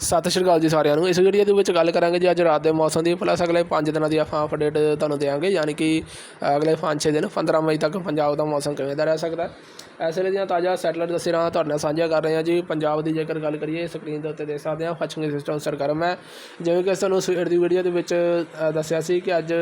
ਸਤਿ ਸ਼੍ਰੀ ਅਕਾਲ ਜੀ ਸਾਰਿਆਂ ਨੂੰ। ਇਸ ਵੀਡੀਓ ਦੇ ਵਿੱਚ ਗੱਲ ਕਰਾਂਗੇ ਜੀ ਅੱਜ ਰਾਤ ਦੇ ਮੌਸਮ ਦੀ। ਪਲੱਸ ਅਗਲੇ 5 ਦਿਨਾਂ ਦੀ ਆਪਾਂ ਅਪਡੇਟ ਤੁਹਾਨੂੰ ਦੇਵਾਂਗੇ ਯਾਨੀ ਕਿ ਅਗਲੇ 5-6 ਦਿਨ 15 ਮਈ ਤੱਕ ਪੰਜਾਬ ਦਾ ਮੌਸਮ ਕਿਵੇਂ ਦਾ ਰਹਿ ਸਕਦਾ ਹੈ। ਇਸ ਵੇਲੇ ਦੀਆਂ ਤਾਜ਼ਾ ਸੈਟਲਾਈਟ ਤਸਵੀਰਾਂ ਤੁਹਾਡੇ ਨਾਲ ਸਾਂਝੀਆਂ ਕਰ ਰਹੇ ਹਾਂ ਜੀ। ਪੰਜਾਬ ਦੀ ਜੇਕਰ ਗੱਲ ਕਰੀਏ ਸਕਰੀਨ ਦੇ ਉੱਤੇ ਦੇਖ ਸਕਦੇ ਹਾਂ ਪੱਛਮੀ ਸਿਸਟਮ ਸਰਗਰਮ ਹੈ। ਜਿਵੇਂ ਕਿ ਤੁਹਾਨੂੰ ਸਵੇਰ ਦੀ ਵੀਡੀਓ ਦੇ ਵਿੱਚ ਦੱਸਿਆ ਸੀ ਕਿ ਅੱਜ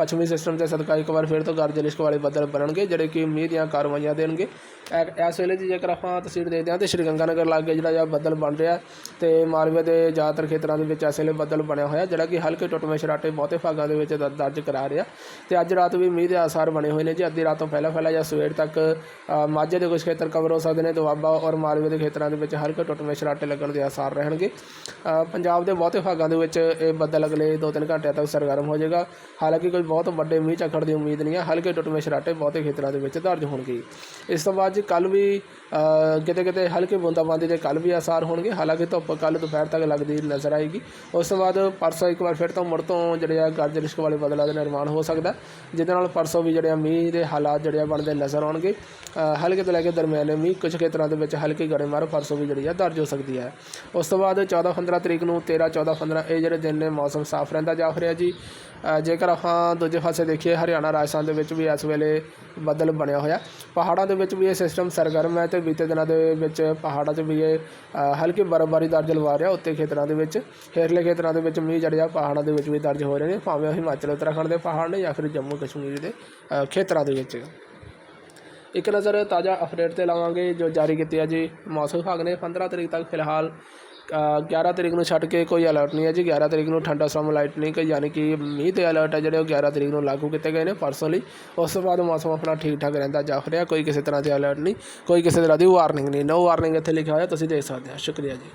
ਪੱਛਮੀ ਸਿਸਟਮ ਦੇ ਸਦਕਾ ਇੱਕ ਵਾਰ ਫਿਰ ਤੋਂ ਗਰਜ ਲਿਸ਼ਕ ਵਾਲੇ ਬੱਦਲ ਬਣਨਗੇ, ਜਿਹੜੇ ਕਿ ਮੀਂਹ ਦੀਆਂ ਕਾਰਵਾਈਆਂ ਦੇਣਗੇ। ਐ- ਇਸ ਵੇਲੇ ਦੀ ਜੇਕਰ ਆਪਾਂ ਤਸਵੀਰ ਦੇਖਦੇ ਹਾਂ ਤੇ ਸ਼੍ਰੀ ਗੰਗਾਨਗਰ ਲਾਗੇ ਜਿਹੜਾ ਜਿਹਾ ਬੱਦਲ ਬਣ ਰਿਹਾ ਤੇ ਮਾਲਵੇ ਦੇ ਜ਼ਿਆਦਾਤਰ ਖੇਤਰਾਂ ਦੇ ਵਿੱਚ ਇਸ ਵੇਲੇ ਬੱਦਲ ਬਣਿਆ ਹੋਇਆ, ਜਿਹੜਾ ਕਿ ਹਲਕੇ ਟੁੱਟਵੇਂ ਸ਼ਰਾਟੇ ਬਹੁਤੇ ਭਾਗਾਂ ਦੇ ਵਿੱਚ ਦ- ਦਰਜ ਕਰਾ ਰਿਹਾ। ਤੇ ਅੱਜ ਰਾਤ ਵੀ ਮੀਂਹ ਦੇ ਆਸਾਰ ਬਣੇ ਹੋਏ ਨੇ ਜੀ। ਅੱਧੀ ਰਾਤ ਤੋਂ ਪਹਿਲਾਂ ਪਹਿਲਾਂ ਜਾਂ ਸਵੇਰ ਤੱਕ ਮਾਝੇ ਦੇ ਕੁਝ ਖੇਤਰ ਕਵਰ ਹੋ ਸਕਦੇ ਨੇ, ਦੁਆਬਾ ਔਰ ਮਾਲਵੇ ਦੇ ਖੇਤਰਾਂ ਦੇ ਵਿੱਚ ਹਲਕੇ ਟੁੱਟਵੇਂ ਸ਼ਰਾਟੇ ਲੱਗਣ ਦੇ ਆਸਾਰ ਰਹਿਣਗੇ। ਪੰਜਾਬ ਦੇ ਬਹੁਤੇ ਭਾਗਾਂ ਦੇ ਵਿੱਚ ਇਹ ਬੱਦਲ ਅਗਲੇ 2-3 ਘੰਟਿਆਂ ਤੱਕ ਸਰਗਰਮ ਹੋ ਜਾਏਗਾ। ਹਾਲਾਂਕਿ ਕੋਈ ਬਹੁਤ ਵੱਡੇ ਮੀਂਹ ਝੱਖੜ ਦੀ ਉਮੀਦ ਨਹੀਂ ਹੈ। ਹਲਕੇ ਟੁੱਟਵੇਂ ਛਰਾਟੇ ਬਹੁਤੇ ਖੇਤਰਾਂ ਦੇ ਵਿੱਚ ਦਰਜ ਹੋਣਗੇ। ਇਸ ਤੋਂ ਬਾਅਦ ਜੀ ਕੱਲ ਵੀ ਕਿਤੇ ਕਿਤੇ ਹਲਕੇ ਬੂੰਦਾਬਾਂਦੀ ਦੇ ਕੱਲ ਵੀ ਆਸਾਰ ਹੋਣਗੇ। ਹਾਲਾਂਕਿ ਧੁੱਪ ਕੱਲ ਦੁਪਹਿਰ ਤੱਕ ਲੱਗਦੀ ਨਜ਼ਰ ਆਏਗੀ। ਉਸ ਤੋਂ ਬਾਅਦ ਪਰਸੋਂ ਇੱਕ ਵਾਰ ਫਿਰ ਤੋਂ ਮੁੜ ਤੋਂ ਜਿਹੜੇ ਆ ਗਰਜ ਰਿਸ਼ਕ ਵਾਲੇ ਬਦਲਾਂ ਦਾ ਨਿਰਮਾਣ ਹੋ ਸਕਦਾ ਜਿਹਦੇ ਨਾਲ ਪਰਸੋਂ ਵੀ ਜਿਹੜੇ ਆ ਮੀਂਹ ਦੇ ਹਾਲਾਤ ਜਿਹੜੇ ਆ ਬਣਦੇ ਨਜ਼ਰ ਆਉਣਗੇ। ਹਲਕੇ ਤੋਂ ਲੈ ਕੇ ਦਰਮਿਆਨੇ ਮੀਂਹ ਕੁਝ ਖੇਤਰਾਂ ਦੇ ਵਿੱਚ ਹਲਕੀ ਗੜੇਮਾਰ ਪਰਸੋਂ ਵੀ ਜਿਹੜੀ ਆ ਦਰਜ ਹੋ ਸਕਦੀ ਹੈ। ਉਸ ਤੋਂ ਬਾਅਦ 14 15 ਤਰੀਕ ਨੂੰ 13 14 15 ਇਹ ਜਿਹੜੇ ਦਿਨ ਨੇ ਮੌਸਮ ਸਾਫ਼ ਰਹਿੰਦਾ ਜਾ ਰਿਹਾ ਜੀ। ਜੇਕਰ ਆਪਾਂ ਦੂਜੇ ਪਾਸੇ ਦੇਖੀਏ ਹਰਿਆਣਾ ਰਾਜਸਥਾਨ ਦੇ ਵਿੱਚ ਵੀ ਇਸ ਵੇਲੇ ਬੱਦਲ ਬਣਿਆ ਹੋਇਆ। ਪਹਾੜਾਂ ਦੇ ਵਿੱਚ ਵੀ ਇਹ ਸਿਸਟਮ ਸਰਗਰਮ ਹੈ ਤੇ ਬੀਤੇ ਦਿਨਾਂ ਦੇ ਵਿੱਚ ਪਹਾੜਾਂ 'ਚ ਵੀ ਇਹ ਅ, ਹਲਕੀ ਬਰਫ਼ਬਾਰੀ ਦਰਜ ਲਵਾ ਰਿਹਾ ਉੱਤੇ ਖੇਤਰਾਂ ਦੇ ਵਿੱਚ। ਹੇਠਲੇ ਖੇਤਰਾਂ ਦੇ ਵਿੱਚ ਮੀਂਹ ਜੜਿਆ ਪਹਾੜਾਂ ਦੇ ਵਿੱਚ ਵੀ ਦਰਜ ਹੋ ਰਹੇ ਨੇ। ਭਾਵੇਂ ਉਹ ਹਿਮਾਚਲ ਉੱਤਰਾਖੰਡ ਦੇ ਪਹਾੜ ਨੇ ਜਾਂ ਫਿਰ ਜੰਮੂ ਕਸ਼ਮੀਰ ਦੇ ਅ, ਖੇਤਰਾਂ ਦੇ ਵਿੱਚ। ਇੱਕ ਨਜ਼ਰ ਤਾਜ਼ਾ ਅਪਡੇਟ ਤੇ ਲਾਵਾਂਗੇ ਜੋ ਜਾਰੀ ਕੀਤੀ ਹੈ ਜੀ ਮੌਸਮ ਵਿਭਾਗ ਨੇ। 15 ਤਰੀਕ ਤੱਕ ਫਿਲਹਾਲ ਅ, 11 ਤਰੀਕ ਨੂੰ ਛੱਡ ਕੇ ਕੋਈ ਅਲਰਟ ਨਹੀਂ ਹੈ ਜੀ। 11 ਤਰੀਕ ਨੂੰ ਠੰਡਾ ਸਮ ਲਾਈਟ ਨਹੀਂ ਕਿ ਯਾਨੀ ਕਿ ਮੀਂਹ ਤੇ ਅਲਰਟ ਹੈ ਜਿਹੜੇ ਉਹ 11 ਤਰੀਕ ਨੂੰ ਲਾਗੂ ਕੀਤੇ ਗਏ ਨੇ ਪਰਸੋਂ ਲਈ ਉਸ ਤੋਂ ਬਾਅਦ ਮੌਸਮ ਆਪਣਾ ਠੀਕ ਠਾਕ ਰਹਿੰਦਾ ਜਾ ਰਿਹਾ ਕੋਈ ਕਿਸੇ ਤਰ੍ਹਾਂ ਦੇ ਅਲਰਟ ਨਹੀਂ ਕੋਈ ਕਿਸੇ ਤਰ੍ਹਾਂ ਦੀ ਵਾਰਨਿੰਗ ਨਹੀਂ। ਨੋ ਵਾਰਨਿੰਗ ਇੱਥੇ ਲਿਖਿਆ ਹੋਇਆ ਤੁਸੀਂ ਦੇਖ ਸਕਦੇ ਹੋ। ਸ਼ੁਕਰੀਆ ਜੀ।